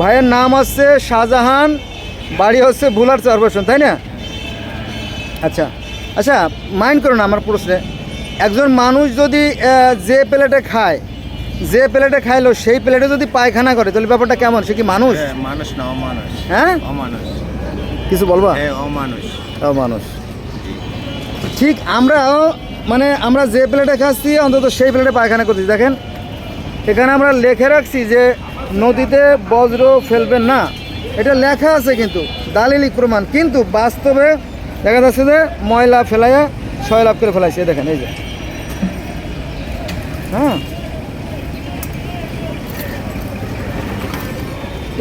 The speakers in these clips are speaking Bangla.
ভাইয়ের নাম হচ্ছে শাহজাহান বাড়ি হচ্ছে ভুলার চরবেশন তাই না? আচ্ছা আচ্ছা মাইন্ড করো না আমার প্রশ্নে। একজন মানুষ যদি যে প্লেটে খায় যে প্লেটে খাইলো সেই প্লেটে যদি পায়খানা করে তাহলে ব্যাপারটা কেমন? সে কি মানুষ? হ্যাঁ, মানুষ না অমানুষ। হ্যাঁ? অমানুষ। কিছু বলবা? হ্যাঁ অমানুষ। ও ঠিক আমরাও মানে আমরা যে প্লেটে খাচ্ছি অন্তত সেই প্লেটে পায়খানা করছি দেখেন এখানে আমরা লেখে রাখছি যে নদীতে বজ্র ফেলবেন না। এটা লেখা আছে কিন্তু দালিলিক প্রমাণ কিন্তু বাস্তবে দেখা যাচ্ছে যে ময়লা ফেলাইয়া লাভ করে ফেলাইছে দেখেন, এই যে। হ্যাঁ।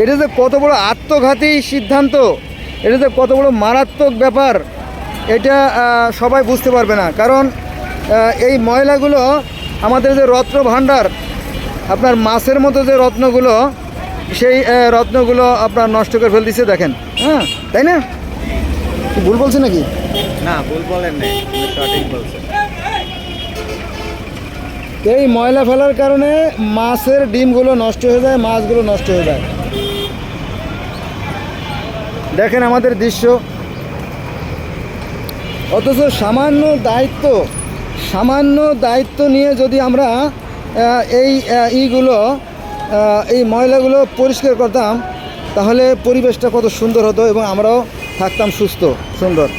এটা যে কত বড় আত্মঘাতী সিদ্ধান্ত, এটা যে কত বড় মারাত্মক ব্যাপার, এটা সবাই বুঝতে পারবে না। কারণ এই ময়লাগুলো আমাদের যে রত্ন ভাণ্ডার আপনার মাছের মতো যে রত্নগুলো সেই রত্নগুলো আপনার নষ্ট করে ফেল দিচ্ছে দেখেন। হ্যাঁ তাই না? ভুল বলছে নাকি? না ভুল বলেন এই ময়লা ফেলার কারণে মাছের ডিমগুলো নষ্ট হয়ে যায় মাছগুলো নষ্ট হয়ে যায়। দেখেন আমাদের দৃশ্য। অথচ সামান্য দায়িত্ব সামান্য দায়িত্ব নিয়ে যদি আমরা এই ইগুলো এই ময়লাগুলো পরিষ্কার করতাম, তাহলে পরিবেশটা কত সুন্দর হতো এবং আমরাও থাকতাম সুস্থ, সুন্দর।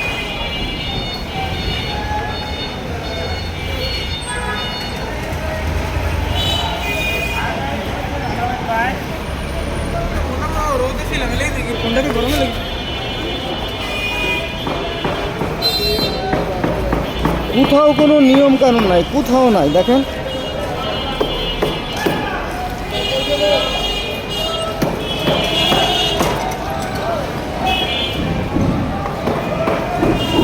কোথাও কোনো নিয়ম কানুন নাই, কোথাও নাই, দেখেন।